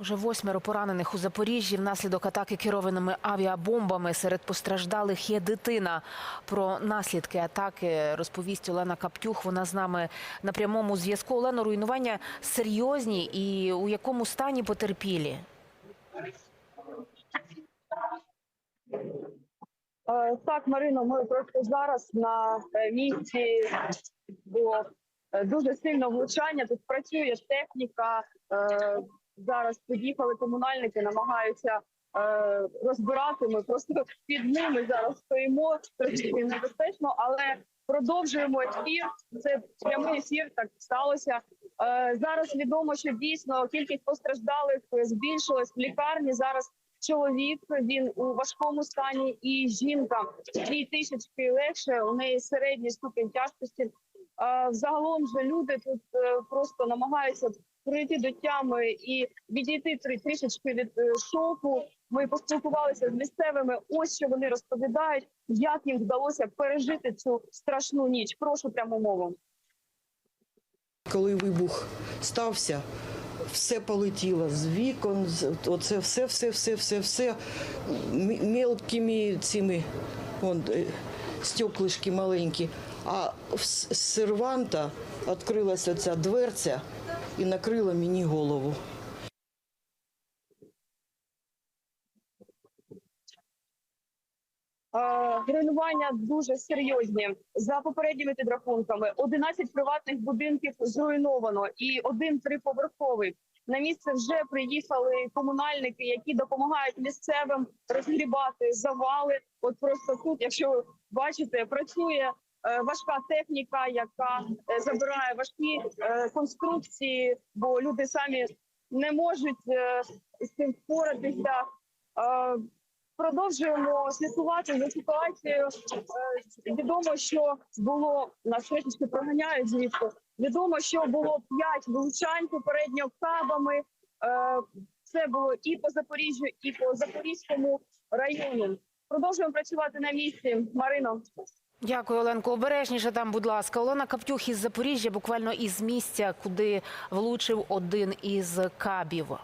Уже восьмеро поранених у Запоріжжі внаслідок атаки керованими авіабомбами. Серед постраждалих є дитина. Про наслідки атаки розповість Олена Каптюх. Вона з нами на прямому зв'язку. Олено, руйнування серйозні і у якому стані потерпілі? Е, Так, Марино, ми просто зараз на е, місці було е, дуже сильне влучання. Тут працює техніка. Зараз під'їхали комунальники, намагаються е, розбирати. Ми просто під ними зараз стоїмо трошки небезпечно, але продовжуємо ефір. Це прямий ефір. Так сталося. Е, Зараз відомо, що дійсно кількість постраждалих збільшилась в лікарні. Зараз чоловік він у важкому стані, і жінка дві тисячки легше. У неї середній ступінь тяжкості. А Взагалом же люди тут е, просто намагаються прийти до тями і відійти трішечки від е, шоку. Ми поспілкувалися з місцевими. Ось що вони розповідають, як їм вдалося пережити цю страшну ніч. Прошу пряму мову. Коли вибух стався, все полетіло з вікон, оце все, все, все, все, все мелкими цими вон, стеклишки маленькі. А з серванта відкрилася ця дверця і накрила мені голову. Руйнування дуже серйозні. За попередніми підрахунками, 11 приватних будинків зруйновано і один триповерховий. На місце вже приїхали комунальники, які допомагають місцевим розгрібати завали. От просто тут, якщо ви бачите, працює е, важка техніка, яка е, забирає важкі е, конструкції, бо люди самі не можуть з цим впоратися. Продовжуємо слідкувати за ситуацією. Е, Відомо, що було нас трошечки проганяють звідси. Відомо, що було п'ять влучань попередньо кабами. Е, Це було і по Запоріжжю, і по Запорізькому району. Продовжуємо працювати на місці. Марино. Дякую, Оленко. Обережніше там, будь ласка. Олена Каптюх із Запоріжжя, буквально із місця, куди влучив один із кабів.